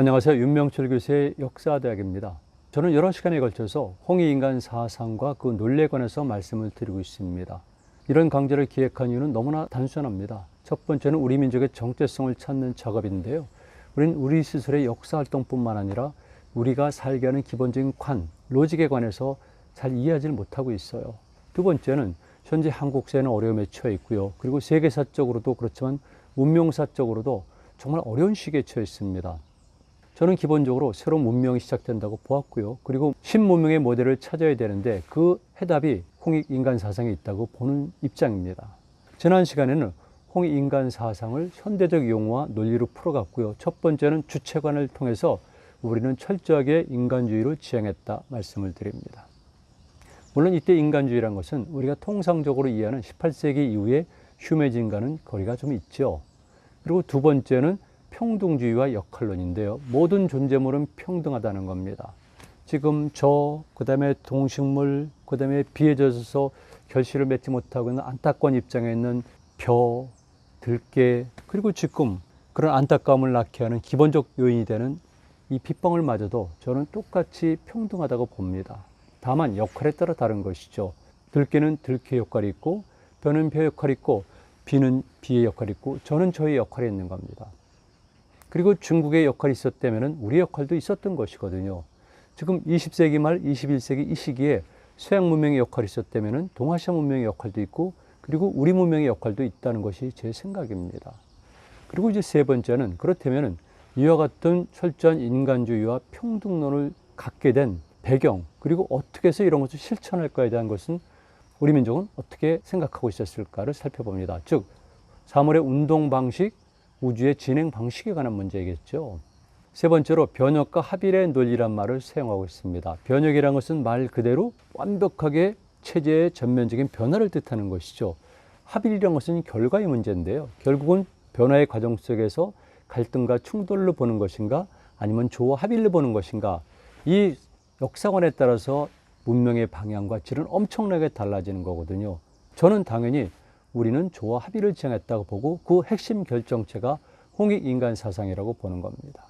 안녕하세요. 윤명철 교수의 역사대학입니다. 저는 여러 시간에 걸쳐서 홍익인간 사상과 그 논리에 관해서 말씀을 드리고 있습니다. 이런 강좌를 기획한 이유는 너무나 단순합니다. 첫 번째는 우리 민족의 정체성을 찾는 작업인데요. 우리는 우리 스스로의 역사 활동뿐만 아니라 우리가 살게 하는 기본적인 관, 로직에 관해서 잘 이해하지를 못하고 있어요. 두 번째는 현재 한국 사회는 어려움에 처해 있고요. 그리고 세계사적으로도 그렇지만 문명사적으로도 정말 어려운 시기에 처해 있습니다. 저는 기본적으로 새로운 문명이 시작된다고 보았고요. 그리고 신문명의 모델을 찾아야 되는데 그 해답이 홍익 인간 사상에 있다고 보는 입장입니다. 지난 시간에는 홍익 인간 사상을 현대적 용어와 논리로 풀어갔고요. 첫 번째는 주체관을 통해서 우리는 철저하게 인간주의를 지향했다 말씀을 드립니다. 물론 이때 인간주의란 것은 우리가 통상적으로 이해하는 18세기 이후의 휴메진과는 거리가 좀 있죠. 그리고 두 번째는 평등주의와 역할론인데요. 모든 존재물은 평등하다는 겁니다. 지금 저, 그 다음에 동식물, 그 다음에 비에 젖어서 결실을 맺지 못하고 있는 안타까운 입장에 있는 벼, 들깨, 그리고 지금 그런 안타까움을 낳게 하는 기본적 요인이 되는 이 빗방울 마저도 저는 똑같이 평등하다고 봅니다. 다만 역할에 따라 다른 것이죠. 들깨는 들깨 역할이 있고, 벼는 벼 역할이 있고, 비는 비의 역할이 있고, 저는 저의 역할이 있는 겁니다. 그리고 중국의 역할이 있었다면 우리 역할도 있었던 것이거든요. 지금 20세기 말 21세기 이 시기에 서양 문명의 역할이 있었다면 동아시아 문명의 역할도 있고 그리고 우리 문명의 역할도 있다는 것이 제 생각입니다. 그리고 이제 세 번째는 그렇다면 이와 같은 철저한 인간주의와 평등론을 갖게 된 배경 그리고 어떻게 해서 이런 것을 실천할까에 대한 것은 우리 민족은 어떻게 생각하고 있었을까를 살펴봅니다. 즉 사물의 운동 방식, 우주의 진행 방식에 관한 문제겠죠. 세 번째로 변혁과 합일의 논리란 말을 사용하고 있습니다. 변혁이란 것은 말 그대로 완벽하게 체제의 전면적인 변화를 뜻하는 것이죠. 합일이란 것은 결과의 문제인데요. 결국은 변화의 과정 속에서 갈등과 충돌로 보는 것인가 아니면 조화 합일로 보는 것인가 이 역사관에 따라서 문명의 방향과 질은 엄청나게 달라지는 거거든요. 저는 당연히 우리는 조화 합의를 지향했다고 보고 그 핵심 결정체가 홍익인간 사상이라고 보는 겁니다.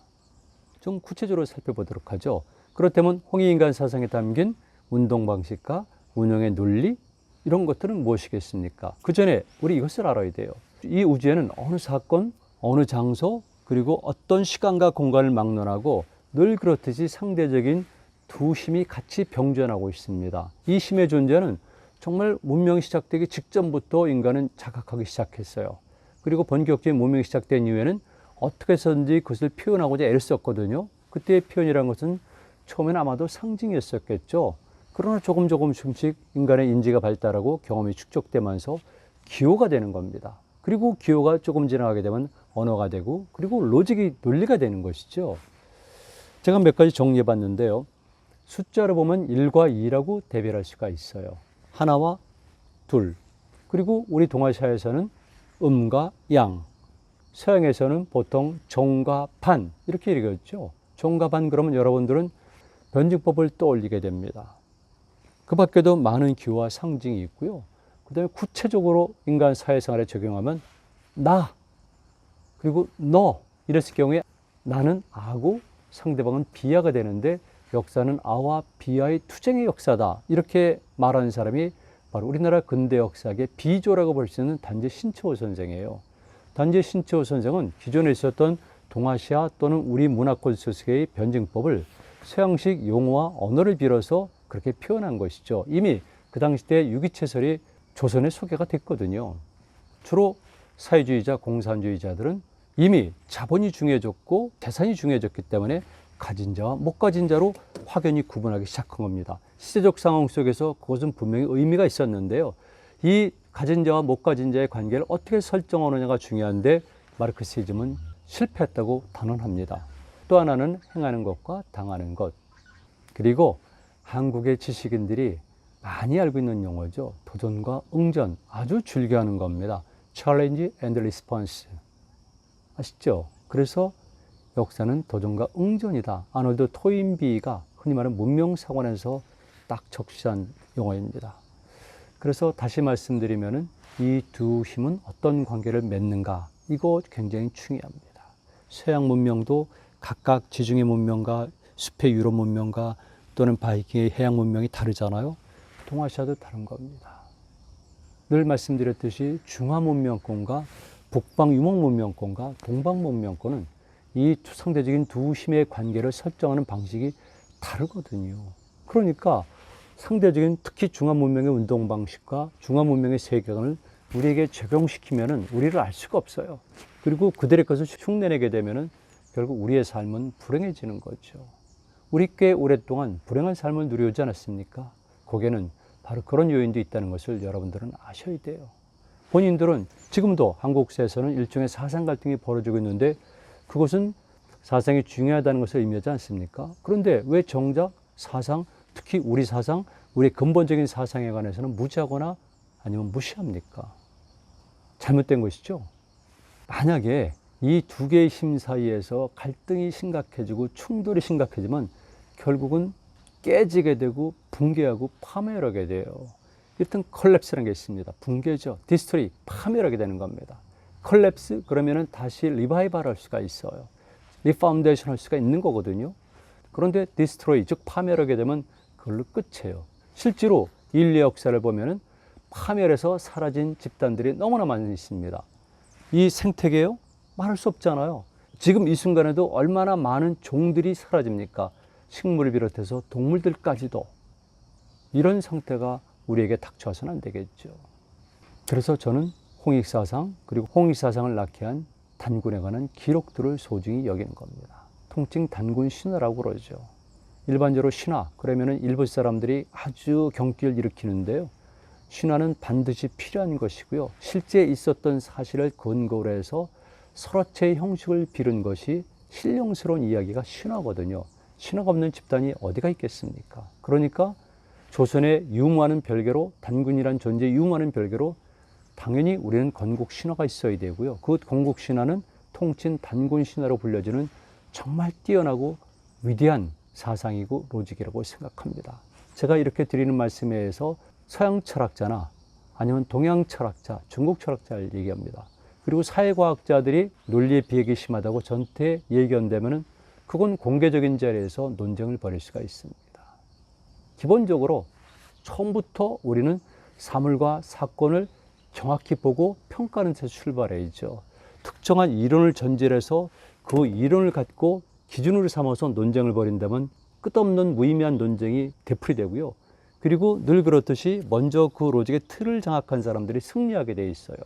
좀 구체적으로 살펴보도록 하죠. 그렇다면 홍익인간 사상에 담긴 운동 방식과 운영의 논리 이런 것들은 무엇이겠습니까? 그 전에 우리 이것을 알아야 돼요. 이 우주에는 어느 사건, 어느 장소, 그리고 어떤 시간과 공간을 막론하고 늘 그렇듯이 상대적인 두 힘이 같이 병존하고 있습니다. 이 힘의 존재는 정말 문명이 시작되기 직전부터 인간은 자각하기 시작했어요. 그리고 본격적인 문명이 시작된 이후에는 어떻게 해서든지 그것을 표현하고자 애를 썼거든요. 그때의 표현이란 것은 처음엔 아마도 상징이었었겠죠. 그러나 조금 조금씩 인간의 인지가 발달하고 경험이 축적되면서 기호가 되는 겁니다. 그리고 기호가 조금 지나가게 되면 언어가 되고 그리고 로직이 논리가 되는 것이죠. 제가 몇 가지 정리해 봤는데요. 숫자로 보면 1과 2라고 대별할 수가 있어요. 하나와 둘. 그리고 우리 동아시아에서는 음과 양. 서양에서는 보통 정과 반. 이렇게 읽었죠. 정과 반 그러면 여러분들은 변증법을 떠올리게 됩니다. 그 밖에도 많은 기호와 상징이 있고요. 그 다음에 구체적으로 인간 사회생활에 적용하면 나, 그리고 너, 이랬을 경우에 나는 아고 상대방은 비아가 되는데 역사는 아와 비아의 투쟁의 역사다. 이렇게 말하는 사람이 바로 우리나라 근대 역사의 비조라고 볼 수 있는 단지 신채호 선생이에요. 단지 신채호 선생은 기존에 있었던 동아시아 또는 우리 문화권 소식의 변증법을 서양식 용어와 언어를 빌어서 그렇게 표현한 것이죠. 이미 그 당시 때 유기체설이 조선에 소개가 됐거든요. 주로 사회주의자, 공산주의자들은 이미 자본이 중요해졌고 재산이 중요해졌기 때문에 가진 자와 못 가진 자로 확연히 구분하기 시작한 겁니다. 시대적 상황 속에서 그것은 분명히 의미가 있었는데요. 이 가진 자와 못 가진 자의 관계를 어떻게 설정하느냐가 중요한데 마르크시즘은 실패했다고 단언합니다. 또 하나는 행하는 것과 당하는 것. 그리고 한국의 지식인들이 많이 알고 있는 용어죠. 도전과 응전. 아주 즐겨하는 겁니다. challenge and response. 아시죠? 그래서 역사는 도전과 응전이다. 아놀드 토인비가 흔히 말하는 문명사관에서 딱 적시한 용어입니다. 그래서 다시 말씀드리면은 이 두 힘은 어떤 관계를 맺는가 이거 굉장히 중요합니다. 서양 문명도 각각 지중해 문명과 숲의 유럽 문명과 또는 바이킹의 해양 문명이 다르잖아요. 동아시아도 다른 겁니다. 늘 말씀드렸듯이 중화 문명권과 북방 유목 문명권과 동방 문명권은 이 두- 상대적인 두 힘의 관계를 설정하는 방식이 다르거든요. 그러니까 상대적인 특히 중화 문명의 운동 방식과 중화 문명의 세계관을 우리에게 적용시키면은 우리를 알 수가 없어요. 그리고 그들의 것을 흉내내게 되면은 결국 우리의 삶은 불행해지는 거죠. 우리 꽤 오랫동안 불행한 삶을 누려오지 않았습니까? 거기에는 바로 그런 요인도 있다는 것을 여러분들은 아셔야 돼요. 본인들은 지금도 한국사에서는 일종의 사상 갈등이 벌어지고 있는데 그것은 사상이 중요하다는 것을 의미하지 않습니까? 그런데 왜 정작 사상, 특히 우리 사상, 우리 근본적인 사상에 관해서는 무지하거나 아니면 무시합니까? 잘못된 것이죠. 만약에 이 두 개의 힘 사이에서 갈등이 심각해지고 충돌이 심각해지면 결국은 깨지게 되고 붕괴하고 파멸하게 돼요. 일단 컬랩스라는 게 있습니다. 붕괴죠. 디스토리, 파멸하게 되는 겁니다. 컬랩스 그러면은 다시 리바이벌 할 수가 있어요. 리파운데이션 할 수가 있는 거거든요. 그런데 디스트로이 즉 파멸하게 되면 그걸로 끝이에요. 실제로 인류 역사를 보면은 파멸해서 사라진 집단들이 너무나 많이 있습니다. 이 생태계요? 말할 수 없잖아요. 지금 이 순간에도 얼마나 많은 종들이 사라집니까? 식물을 비롯해서 동물들까지도 이런 상태가 우리에게 닥쳐와서는 안 되겠죠. 그래서 저는 홍익사상 그리고 홍익사상을 낳게 한 단군에 관한 기록들을 소중히 여기는 겁니다. 통칭 단군 신화라고 그러죠. 일반적으로 신화 그러면은 일부 사람들이 아주 경기를 일으키는데요. 신화는 반드시 필요한 것이고요. 실제 있었던 사실을 근거로 해서 설화체의 형식을 빌은 것이 신령스러운 이야기가 신화거든요. 신화가 없는 집단이 어디가 있겠습니까? 그러니까 조선의 유무와는 별개로 단군이란 존재 유무와는 별개로 당연히 우리는 건국 신화가 있어야 되고요. 그 건국 신화는 통칭 단군 신화로 불려지는 정말 뛰어나고 위대한 사상이고 로직이라고 생각합니다. 제가 이렇게 드리는 말씀에 의해서 서양 철학자나 아니면 동양 철학자, 중국 철학자를 얘기합니다. 그리고 사회과학자들이 논리에 비핵이 심하다고 전태 예견되면은 그건 공개적인 자리에서 논쟁을 벌일 수가 있습니다. 기본적으로 처음부터 우리는 사물과 사건을 정확히 보고 평가하는 데서 출발해야죠. 특정한 이론을 전제해서 그 이론을 갖고 기준으로 삼아서 논쟁을 벌인다면 끝없는 무의미한 논쟁이 되풀이 되고요. 그리고 늘 그렇듯이 먼저 그 로직의 틀을 장악한 사람들이 승리하게 돼 있어요.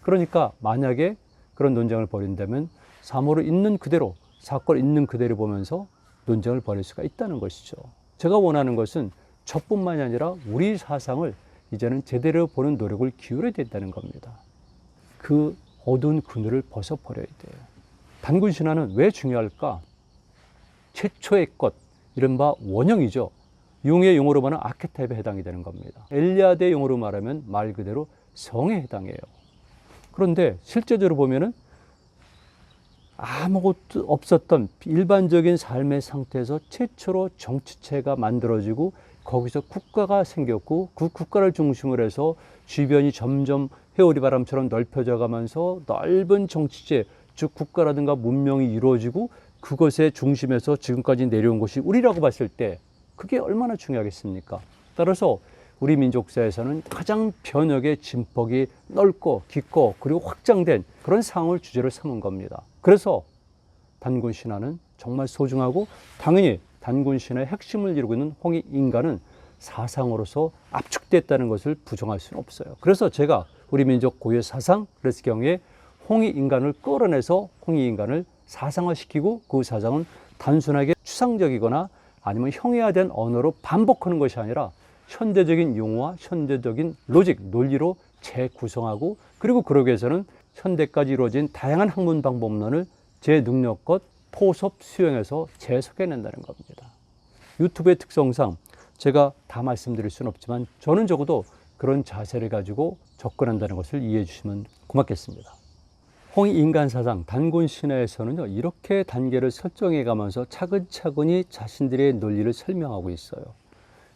그러니까 만약에 그런 논쟁을 벌인다면 사물을 있는 그대로 사건을 있는 그대로 보면서 논쟁을 벌일 수가 있다는 것이죠. 제가 원하는 것은 저뿐만이 아니라 우리 사상을 이제는 제대로 보는 노력을 기울여야 된다는 겁니다. 그 어두운 그늘을 벗어버려야 돼요. 단군 신화는 왜 중요할까? 최초의 것, 이른바 원형이죠. 융의 용어로 말하면 아케타입에 해당이 되는 겁니다. 엘리아드의 용어로 말하면 말 그대로 성에 해당해요. 그런데 실제적으로 보면은 아무것도 없었던 일반적인 삶의 상태에서 최초로 정치체가 만들어지고 거기서 국가가 생겼고 그 국가를 중심으로 해서 주변이 점점 회오리 바람처럼 넓혀져 가면서 넓은 정치체 즉 국가라든가 문명이 이루어지고 그것의 중심에서 지금까지 내려온 것이 우리라고 봤을 때 그게 얼마나 중요하겠습니까? 따라서 우리 민족사에서는 가장 변혁의 진폭이 넓고 깊고 그리고 확장된 그런 상황을 주제로 삼은 겁니다. 그래서 단군 신화는 정말 소중하고 당연히 단군 신화의 핵심을 이루고 있는 홍익 인간은 사상으로서 압축됐다는 것을 부정할 수는 없어요. 그래서 제가 우리 민족 고유의 사상 그랬을 경우에 홍익 인간을 끌어내서 홍익 인간을 사상화시키고 그 사상은 단순하게 추상적이거나 아니면 형해화된 언어로 반복하는 것이 아니라 현대적인 용어와 현대적인 로직, 논리로 재구성하고 그리고 그러기 위해서는 현대까지 이루어진 다양한 학문 방법론을 제 능력껏 포섭 수용해서 재석해낸다는 겁니다. 유튜브의 특성상 제가 다 말씀드릴 수는 없지만 저는 적어도 그런 자세를 가지고 접근한다는 것을 이해해 주시면 고맙겠습니다. 홍인간 사상 단군 신화에서는요 이렇게 단계를 설정해 가면서 차근차근히 자신들의 논리를 설명하고 있어요.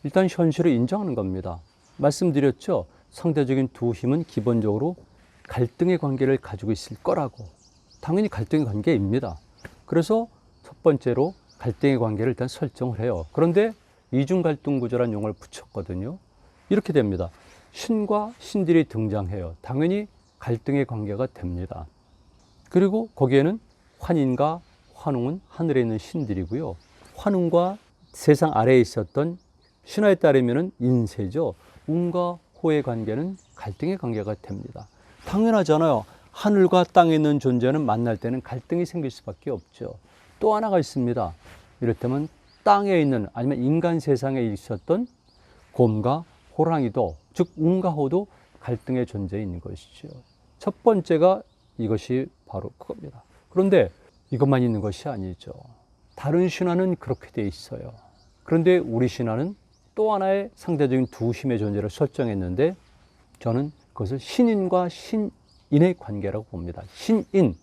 일단 현실을 인정하는 겁니다. 말씀드렸죠. 상대적인 두 힘은 기본적으로 갈등의 관계를 가지고 있을 거라고. 당연히 갈등의 관계입니다. 그래서 첫 번째로 갈등의 관계를 일단 설정을 해요. 그런데 이중 갈등 구조라는 용어를 붙였거든요. 이렇게 됩니다. 신과 신들이 등장해요. 당연히 갈등의 관계가 됩니다. 그리고 거기에는 환인과 환웅은 하늘에 있는 신들이고요. 환웅과 세상 아래에 있었던 신화에 따르면 인세죠. 운과 호의 관계는 갈등의 관계가 됩니다. 당연하잖아요. 하늘과 땅에 있는 존재는 만날 때는 갈등이 생길 수밖에 없죠. 또 하나가 있습니다. 이를테면 땅에 있는 아니면 인간 세상에 있었던 곰과 호랑이도 즉 운과 호도 갈등의 존재에 있는 것이죠. 첫 번째가 이것이 바로 그겁니다. 그런데 이것만 있는 것이 아니죠. 다른 신화는 그렇게 돼 있어요. 그런데 우리 신화는 또 하나의 상대적인 두 힘의 존재를 설정했는데 저는 그것을 신인과 신 인의 관계라고 봅니다. 신인.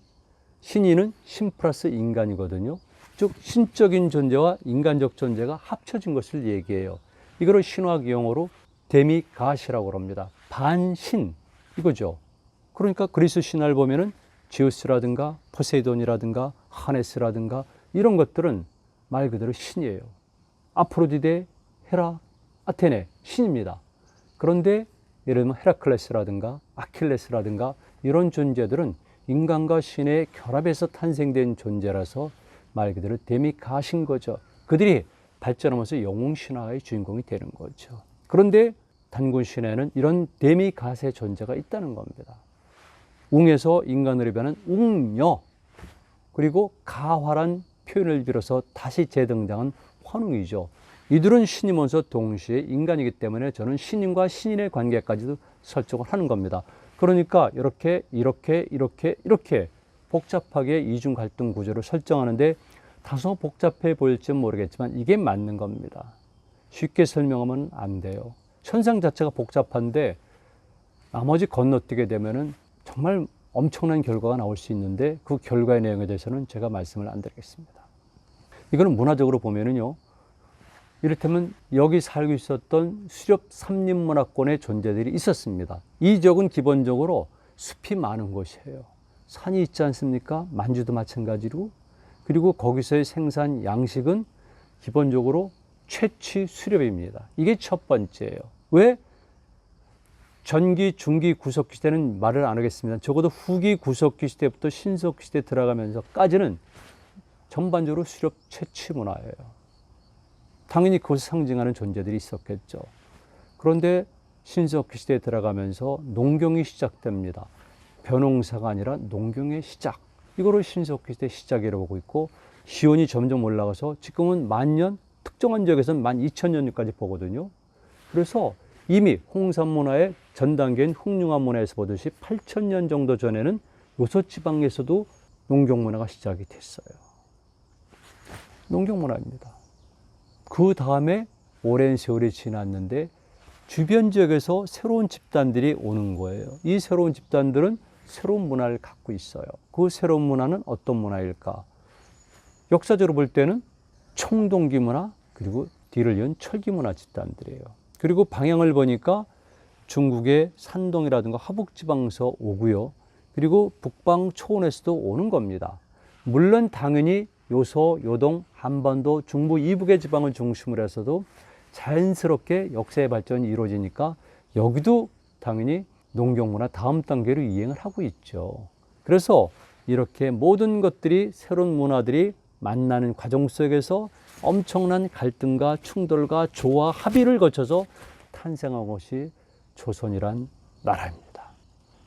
신인은 신 플러스 인간이거든요. 즉, 신적인 존재와 인간적 존재가 합쳐진 것을 얘기해요. 이거를 신화학 용어로 데미가시라고 합니다. 반신. 이거죠. 그러니까 그리스 신화를 보면은 지우스라든가 포세이돈이라든가 하네스라든가 이런 것들은 말 그대로 신이에요. 아프로디데, 헤라, 아테네 신입니다. 그런데 예를 들면 헤라클레스라든가 아킬레스라든가 이런 존재들은 인간과 신의 결합에서 탄생된 존재라서 말 그대로 데미가신 거죠. 그들이 발전하면서 영웅 신화의 주인공이 되는 거죠. 그런데 단군 신화에는 이런 데미가의 존재가 있다는 겁니다. 웅에서 인간으로 변한 웅녀 그리고 가화란 표현을 빌어서 다시 재등장한 환웅이죠. 이들은 신이면서 동시에 인간이기 때문에 저는 신인과 신인의 관계까지도 설정을 하는 겁니다. 그러니까 이렇게 이렇게 이렇게 이렇게 복잡하게 이중 갈등 구조를 설정하는데 다소 복잡해 보일지 모르겠지만 이게 맞는 겁니다. 쉽게 설명하면 안 돼요. 현상 자체가 복잡한데 나머지 건너뛰게 되면은 정말 엄청난 결과가 나올 수 있는데 그 결과의 내용에 대해서는 제가 말씀을 안 드리겠습니다. 이거는 문화적으로 보면은요. 이를테면 여기 살고 있었던 수렵 삼림문화권의 존재들이 있었습니다. 이 지역은 기본적으로 숲이 많은 곳이에요. 산이 있지 않습니까? 만주도 마찬가지로. 그리고 거기서의 생산 양식은 기본적으로 채취 수렵입니다. 이게 첫 번째예요. 왜? 전기, 중기, 구석기 시대는 말을 안 하겠습니다. 적어도 후기 구석기 시대부터 신석기 시대 들어가면서까지는 전반적으로 수렵 채취 문화예요. 당연히 그것을 상징하는 존재들이 있었겠죠. 그런데 신석기 시대에 들어가면서 농경이 시작됩니다. 벼농사가 아니라 농경의 시작. 이거를 신석기 시대 시작이라고 보고 있고 시온이 점점 올라가서 지금은 만년 특정한 지역에서는 만 2천 년까지 보거든요. 그래서 이미 홍산 문화의 전 단계인 흑융한 문화에서 보듯이 8천 년 정도 전에는 요소 지방에서도 농경 문화가 시작이 됐어요. 농경 문화입니다. 그 다음에 오랜 세월이 지났는데 주변 지역에서 새로운 집단들이 오는 거예요. 이 새로운 집단들은 새로운 문화를 갖고 있어요. 그 새로운 문화는 어떤 문화일까? 역사적으로 볼 때는 청동기 문화 그리고 뒤를 이은 철기 문화 집단들이에요. 그리고 방향을 보니까 중국의 산동이라든가 화북지방에서 오고요. 그리고 북방 초원에서도 오는 겁니다. 물론 당연히 요소, 요동, 한반도, 중부 이북의 지방을 중심으로 해서도 자연스럽게 역사의 발전이 이루어지니까 여기도 당연히 농경문화 다음 단계로 이행을 하고 있죠. 그래서 이렇게 모든 것들이 새로운 문화들이 만나는 과정 속에서 엄청난 갈등과 충돌과 조화, 합의를 거쳐서 탄생한 것이 조선이란 나라입니다.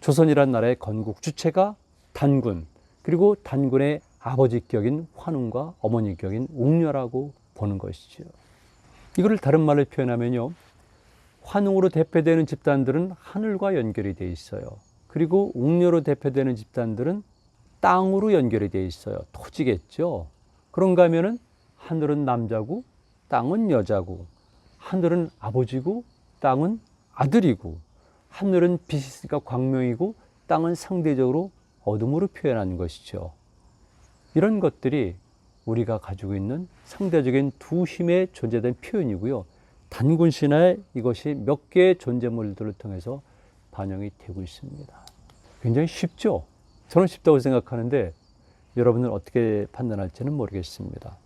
조선이란 나라의 건국 주체가 단군, 그리고 단군의 아버지 격인 환웅과 어머니 격인 웅녀라고 보는 것이죠. 이거를 다른 말로 표현하면요. 환웅으로 대표되는 집단들은 하늘과 연결이 돼 있어요. 그리고 웅녀로 대표되는 집단들은 땅으로 연결이 돼 있어요. 토지겠죠. 그런가 하면은 하늘은 남자고 땅은 여자고 하늘은 아버지고 땅은 아들이고 하늘은 빛이 있으니까 광명이고 땅은 상대적으로 어둠으로 표현하는 것이죠. 이런 것들이 우리가 가지고 있는 상대적인 두 힘의 존재된 표현이고요. 단군 신화에 이것이 몇 개의 존재물들을 통해서 반영이 되고 있습니다. 굉장히 쉽죠? 저는 쉽다고 생각하는데 여러분은 어떻게 판단할지는 모르겠습니다.